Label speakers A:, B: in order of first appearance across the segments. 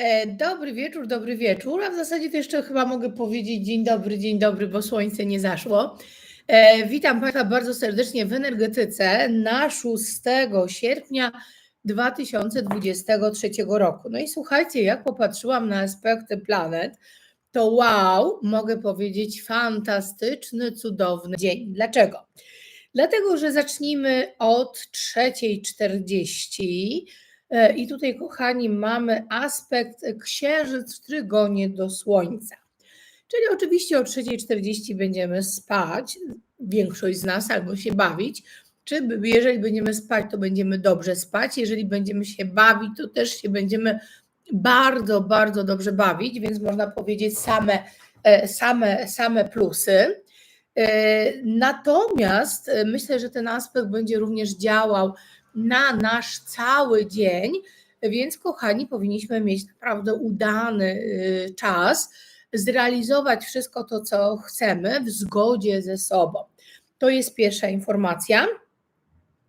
A: E, Dobry wieczór, dobry wieczór, a w zasadzie to jeszcze chyba mogę powiedzieć dzień dobry, dzień dobry, bo słońce nie zaszło. E, Witam Państwa bardzo serdecznie w Energetyce na 6 sierpnia 2023 roku. No i słuchajcie, jak popatrzyłam na aspekty planet, to wow, mogę powiedzieć fantastyczny, cudowny dzień. Dlaczego? Dlatego, że zacznijmy od 3.40 E, I tutaj, kochani, mamy aspekt księżyc w trygonie do Słońca. Czyli oczywiście o 3.40 będziemy spać, większość z nas, albo się bawić. Czy jeżeli będziemy spać, to będziemy dobrze spać. Jeżeli będziemy się bawić, to też się będziemy bardzo, bardzo dobrze bawić, więc można powiedzieć same, e, same, same plusy. E, natomiast myślę, że ten aspekt będzie również działał na nasz cały dzień, więc kochani, powinniśmy mieć naprawdę udany y, czas, zrealizować wszystko to, co chcemy w zgodzie ze sobą. To jest pierwsza informacja.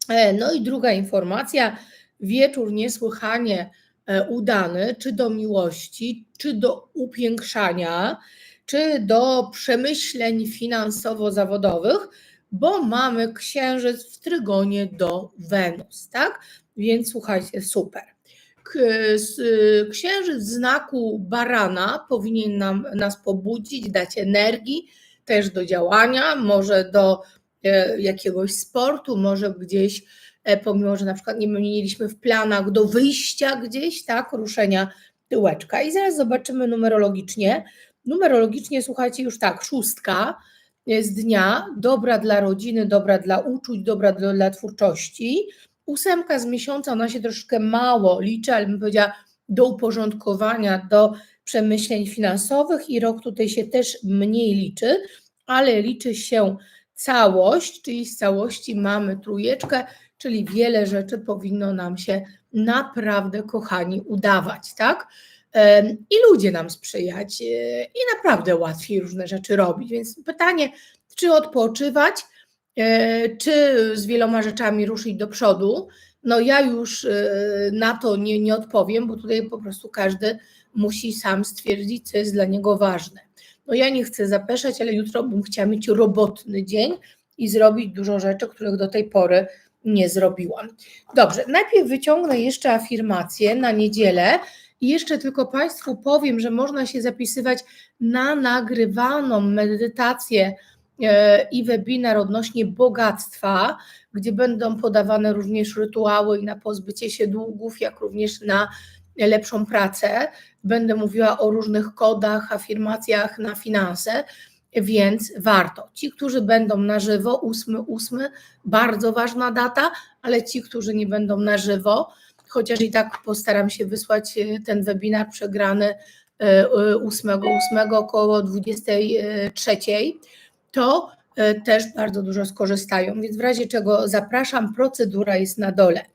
A: E, no i druga informacja, wieczór niesłychanie e, udany, czy do miłości, czy do upiększania, czy do przemyśleń finansowo-zawodowych bo mamy księżyc w trygonie do Wenus, tak? Więc słuchajcie, super. Księżyc znaku barana powinien nam, nas pobudzić, dać energii też do działania, może do e, jakiegoś sportu, może gdzieś, e, pomimo że na przykład nie mieliśmy w planach do wyjścia gdzieś, tak, ruszenia tyłeczka. I zaraz zobaczymy numerologicznie. Numerologicznie, słuchajcie, już tak, szóstka, z dnia, dobra dla rodziny, dobra dla uczuć, dobra dla, dla twórczości. Ósemka z miesiąca, ona się troszkę mało liczy, ale bym powiedziała do uporządkowania, do przemyśleń finansowych i rok tutaj się też mniej liczy, ale liczy się całość, czyli z całości mamy trójeczkę, czyli wiele rzeczy powinno nam się naprawdę, kochani, udawać, tak? I ludzie nam sprzyjać e, i naprawdę łatwiej różne rzeczy robić. Więc pytanie, czy odpoczywać, e, czy z wieloma rzeczami ruszyć do przodu, no ja już e, na to nie, nie odpowiem, bo tutaj po prostu każdy musi sam stwierdzić, co jest dla niego ważne. No ja nie chcę zapeszać, ale jutro bym chciała mieć robotny dzień i zrobić dużo rzeczy, których do tej pory nie zrobiłam. Dobrze, najpierw wyciągnę jeszcze afirmację na niedzielę i jeszcze tylko Państwu powiem, że można się zapisywać na nagrywaną medytację e, i webinar odnośnie bogactwa, gdzie będą podawane również rytuały i na pozbycie się długów, jak również na lepszą pracę. Będę mówiła o różnych kodach, afirmacjach na finanse, więc warto. Ci, którzy będą na żywo, 8.8, bardzo ważna data, ale ci, którzy nie będą na żywo, chociaż i tak postaram się wysłać e, ten webinar przegrany 8.8 e, około 23, to e, też bardzo dużo skorzystają, więc w razie czego zapraszam, procedura jest na dole.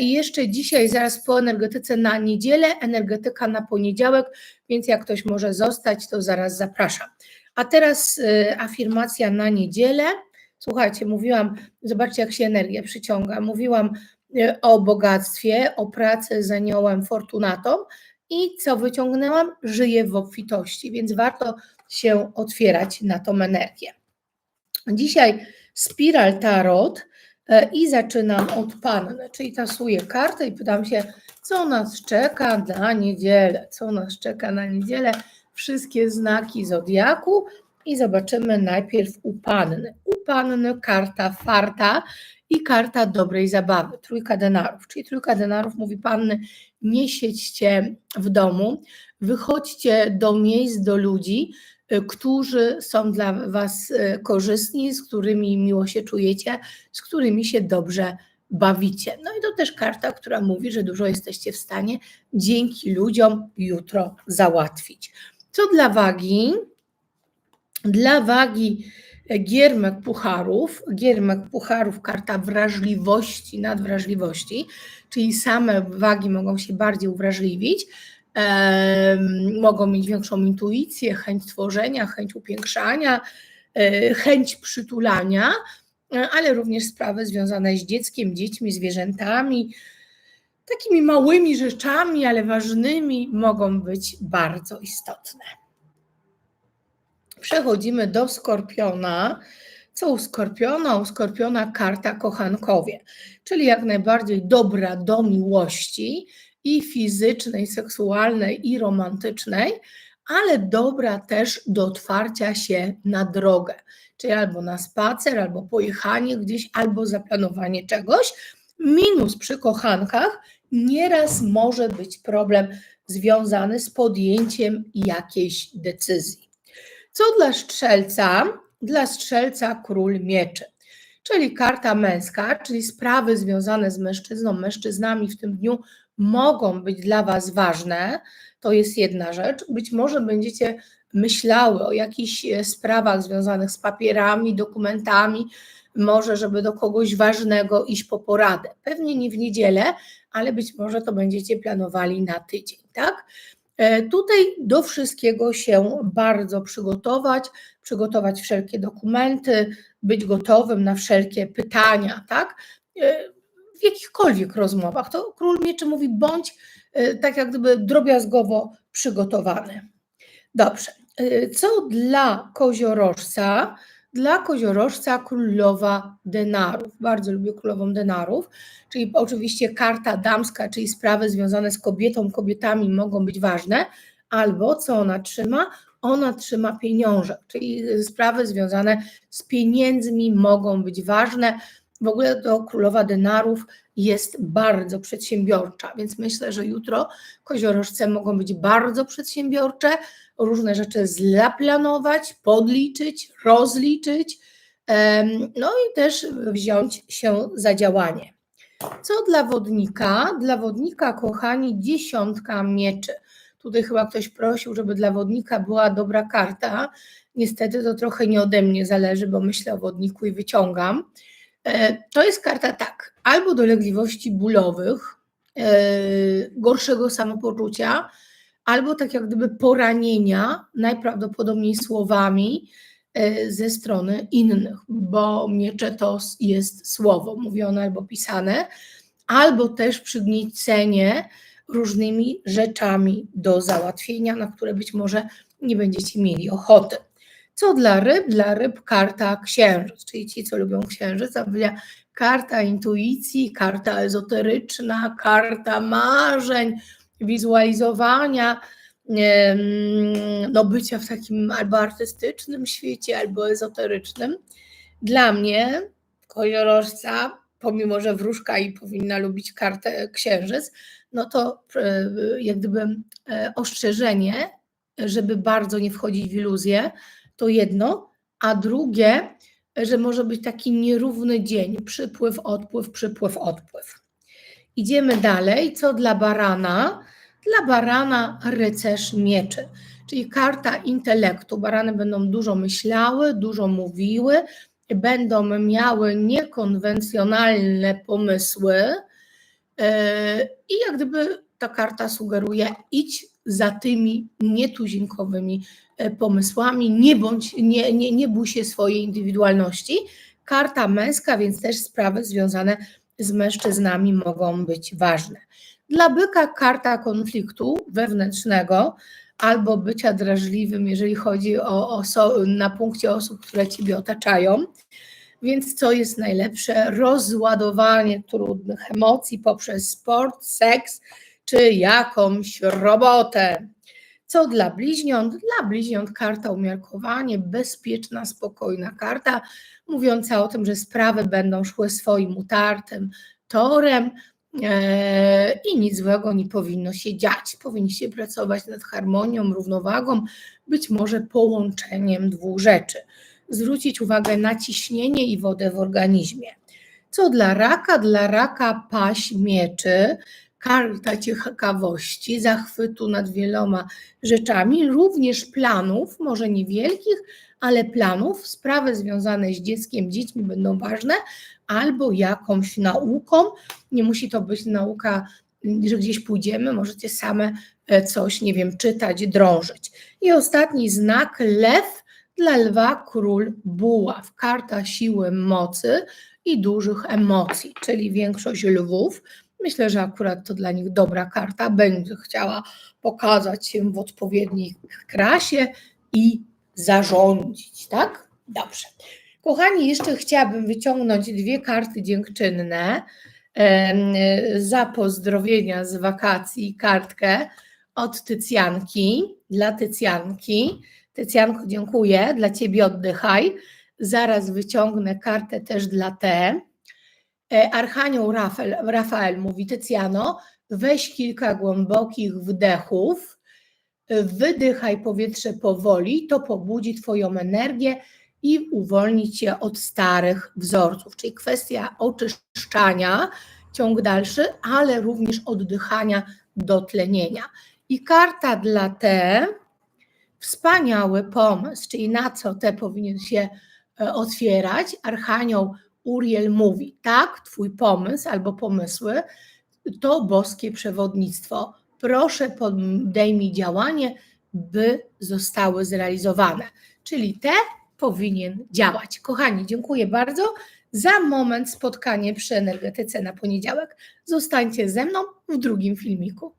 A: I jeszcze dzisiaj, zaraz po energetyce na niedzielę, energetyka na poniedziałek, więc jak ktoś może zostać, to zaraz zapraszam. A teraz afirmacja na niedzielę. Słuchajcie, mówiłam, zobaczcie, jak się energia przyciąga. Mówiłam o bogactwie, o pracy z aniołem Fortunatą i co wyciągnęłam? Żyję w obfitości, więc warto się otwierać na tą energię. Dzisiaj spiral tarot y, i zaczynam od panny, czyli tasuję kartę i pytam się, co nas czeka na niedzielę, co nas czeka na niedzielę, wszystkie znaki zodiaku i zobaczymy najpierw u panny. U panny karta farta, i karta dobrej zabawy, trójka denarów. Czyli trójka denarów mówi panny, nie siedźcie w domu, wychodźcie do miejsc, do ludzi, y, którzy są dla Was y, korzystni, z którymi miło się czujecie, z którymi się dobrze bawicie. No i to też karta, która mówi, że dużo jesteście w stanie dzięki ludziom jutro załatwić. Co dla wagi? Dla wagi Giermek Pucharów. Giermek Pucharów, karta wrażliwości, nadwrażliwości, czyli same wagi mogą się bardziej uwrażliwić, e, mogą mieć większą intuicję, chęć tworzenia, chęć upiększania, e, chęć przytulania, e, ale również sprawy związane z dzieckiem, dziećmi, zwierzętami, takimi małymi rzeczami, ale ważnymi, mogą być bardzo istotne. Przechodzimy do skorpiona. Co u skorpiona? U skorpiona karta kochankowie, czyli jak najbardziej dobra do miłości i fizycznej, seksualnej i romantycznej, ale dobra też do otwarcia się na drogę, czyli albo na spacer, albo pojechanie gdzieś, albo zaplanowanie czegoś. Minus przy kochankach nieraz może być problem związany z podjęciem jakiejś decyzji. Co dla strzelca? Dla strzelca król mieczy, czyli karta męska, czyli sprawy związane z mężczyzną, mężczyznami w tym dniu mogą być dla Was ważne. To jest jedna rzecz. Być może będziecie myślały o jakichś e, sprawach związanych z papierami, dokumentami, może żeby do kogoś ważnego iść po poradę. Pewnie nie w niedzielę, ale być może to będziecie planowali na tydzień, tak? E, tutaj do wszystkiego się bardzo przygotować, przygotować wszelkie dokumenty, być gotowym na wszelkie pytania, tak? E, w jakichkolwiek rozmowach. To król mieczy mówi, bądź e, tak jak gdyby drobiazgowo przygotowany. Dobrze. Co dla koziorożca? Dla koziorożca królowa denarów. Bardzo lubię królową denarów, czyli oczywiście karta damska, czyli sprawy związane z kobietą, kobietami mogą być ważne, albo co ona trzyma? Ona trzyma pieniążek, czyli sprawy związane z pieniędzmi mogą być ważne. W ogóle to królowa denarów jest bardzo przedsiębiorcza, więc myślę, że jutro koziorożce mogą być bardzo przedsiębiorcze, różne rzeczy zaplanować, podliczyć, rozliczyć, no i też wziąć się za działanie. Co dla wodnika? Dla wodnika, kochani, dziesiątka mieczy. Tutaj chyba ktoś prosił, żeby dla wodnika była dobra karta. Niestety to trochę nie ode mnie zależy, bo myślę o wodniku i wyciągam. E, to jest karta tak, albo dolegliwości bólowych, e, gorszego samopoczucia, albo tak jak gdyby poranienia, najprawdopodobniej słowami e, ze strony innych, bo miecze to jest słowo mówione albo pisane, albo też przygniecenie różnymi rzeczami do załatwienia, na które być może nie będziecie mieli ochoty. Co dla ryb? Dla ryb karta księżyc, czyli ci, co lubią księżyc, a karta intuicji, karta ezoteryczna, karta marzeń, wizualizowania, no bycia w takim albo artystycznym świecie, albo ezoterycznym. Dla mnie, koziorożca, pomimo że wróżka i powinna lubić kartę księżyc, no to e, jak gdyby e, ostrzeżenie, żeby bardzo nie wchodzić w iluzję, to jedno, a drugie, że może być taki nierówny dzień, przypływ, odpływ, przypływ, odpływ. Idziemy dalej. Co dla barana? Dla barana rycerz mieczy, czyli karta intelektu. Barany będą dużo myślały, dużo mówiły, będą miały niekonwencjonalne pomysły. E, I jak gdyby ta karta sugeruje, idź za tymi nietuzinkowymi e, pomysłami, nie, bądź, nie, nie, nie bój się swojej indywidualności. Karta męska, więc też sprawy związane z mężczyznami mogą być ważne. Dla byka karta konfliktu wewnętrznego albo bycia drażliwym, jeżeli chodzi o na punkcie osób, które ciebie otaczają. Więc co jest najlepsze? Rozładowanie trudnych emocji poprzez sport, seks czy jakąś robotę. Co dla bliźniąt? Dla bliźniąt karta umiarkowanie, bezpieczna, spokojna karta, mówiąca o tym, że sprawy będą szły swoim utartym torem e, i nic złego nie powinno się dziać. Powinniście pracować nad harmonią, równowagą, być może połączeniem dwóch rzeczy. Zwrócić uwagę na ciśnienie i wodę w organizmie. Co dla raka? Dla raka paść mieczy, karta ciekawości, zachwytu nad wieloma rzeczami, również planów, może niewielkich, ale planów, sprawy związane z dzieckiem, dziećmi będą ważne, albo jakąś nauką. Nie musi to być nauka, że gdzieś pójdziemy, możecie same e, coś, nie wiem, czytać, drążyć. I ostatni znak, lew, dla lwa król buław, karta siły, mocy i dużych emocji, czyli większość lwów Myślę, że akurat to dla nich dobra karta. Będzie chciała pokazać się w odpowiedniej krasie i zarządzić, tak? Dobrze. Kochani, jeszcze chciałabym wyciągnąć dwie karty dziękczynne za pozdrowienia z wakacji, kartkę od Tycjanki, dla Tycjanki. Tycjanko, dziękuję, dla Ciebie oddychaj. Zaraz wyciągnę kartę też dla T. E, Archanioł Rafael, Rafael mówi, Tycjano, weź kilka głębokich wdechów, e, wydychaj powietrze powoli, to pobudzi Twoją energię i uwolni Cię od starych wzorców, czyli kwestia oczyszczania, ciąg dalszy, ale również oddychania do tlenienia. I karta dla T, wspaniały pomysł, czyli na co T powinien się e, otwierać. Archanioł Uriel mówi, tak, Twój pomysł albo pomysły to boskie przewodnictwo. Proszę podejmij działanie, by zostały zrealizowane. Czyli te powinien działać. Kochani, dziękuję bardzo. Za moment spotkanie przy energetyce na poniedziałek. Zostańcie ze mną w drugim filmiku.